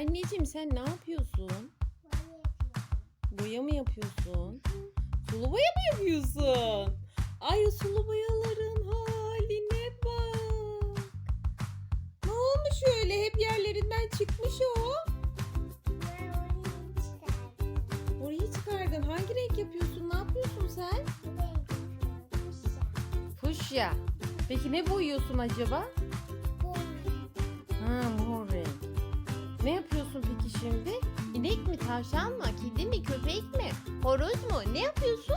Anneciğim sen ne yapıyorsun? Boya mı yapıyorsun? Sulu boya mı yapıyorsun? Ay sulu boyaların haline bak. Ne olmuş öyle? Hep yerlerinden çıkmış o. Orayı çıkardın. Hangi renk yapıyorsun? Ne yapıyorsun sen? Fuşya. Peki ne boyuyorsun acaba? Ha. Ne yapıyorsun peki şimdi? İnek mi, tavşan mı, kedi mi, köpek mi, horoz mu? Ne yapıyorsun?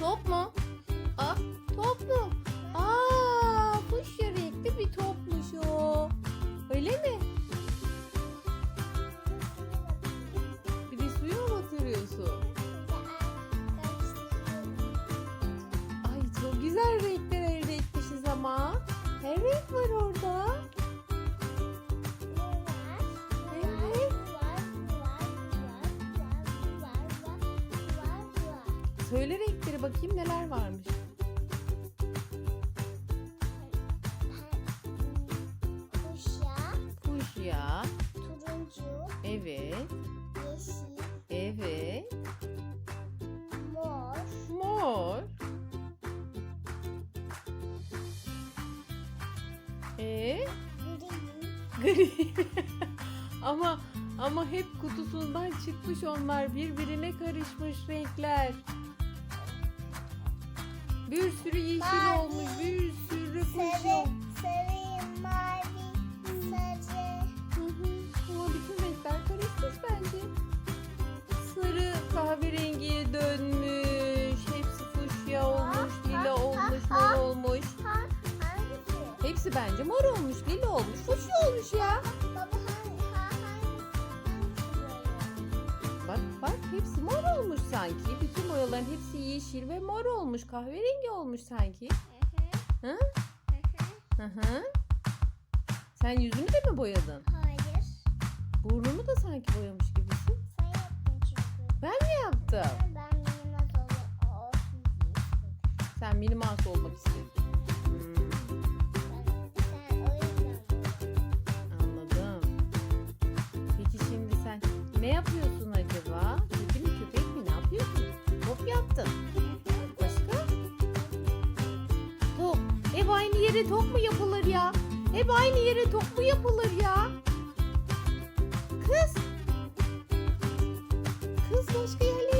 Top mu? Söyle renkleri bakayım neler varmış. Fuşya. Turuncu, Evet. yeşil, Evet. mor, Mor. Ee, gri, gri. ama ama hep kutusundan çıkmış onlar. Birbirine karışmış renkler. Bir sürü yeşil Mavi, olmuş. Bir sürü kuş sarı, olmuş. sarı, mavi, sarı. Hı hı. Ama bütün renkler karışmış bence. Sarı kahverengiye dönmüş. Hepsi fuşya olmuş, lila olmuş, mor olmuş. Hepsi bence mor olmuş, lila olmuş, fuşya olmuş ya. Baba Bak bak hepsi mor olmuş sanki. Bütün boyaların hepsi yeşil ve mor olmuş. Kahverengi olmuş sanki. Hı hı, Hı? hı. Sen yüzünü de mi boyadın? Hayır. Burnunu da sanki boyamış gibisin. Sen yaptın çünkü. Ben mi yaptım? Ben minimaz ol- olsun diye istedim. Sen mini mouse olmak istedin. Hmm, Ben- yere tok mu yapılır ya? Hep aynı yere tok mu yapılır ya? Kız. Kız başka yerlere